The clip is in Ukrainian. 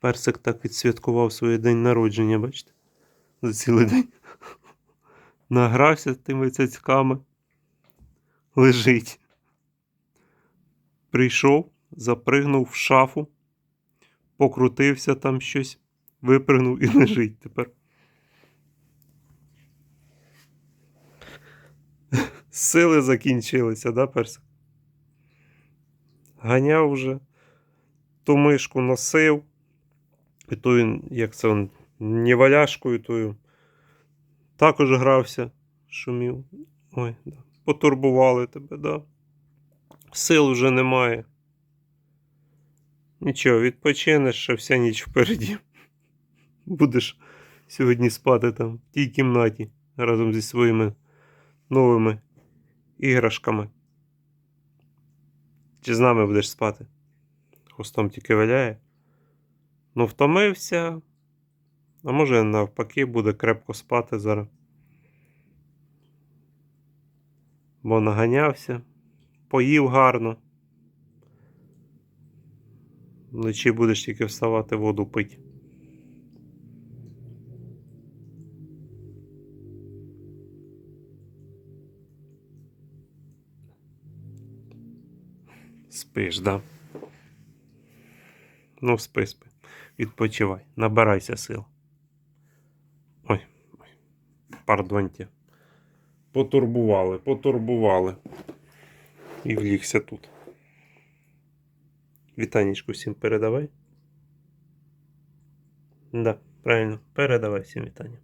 Персик так відсвяткував своє день народження, бачите? За цілий день. Награвся тими цяцьками. Лежить. Прийшов, запригнув в шафу, покрутився там щось, випригнув і лежить тепер. Сили закінчилися, да, персик? Ганяв уже, ту мишку носив, і тою, як це он, неваляшкою тою. Також грався, шумів. Ой, да. потурбували тебе, да. Сил вже немає. Нічого, відпочинеш, ще вся ніч впереді. Будеш сьогодні спати там, в тій кімнаті разом зі своїми новими іграшками. Чи з нами будеш спати? Хвостом тільки валяє. Ну, втомився. А може навпаки буде крепко спати зараз. Бо наганявся, поїв гарно. Вночі будеш тільки вставати воду пити. Спиш, да? Ну, спи, спи. Відпочивай, набирайся сил. Ой, ой. Пардоньте. Потурбували, потурбували. І влігся тут. Вітанечку всім передавай. Да, правильно, передавай всім вітання.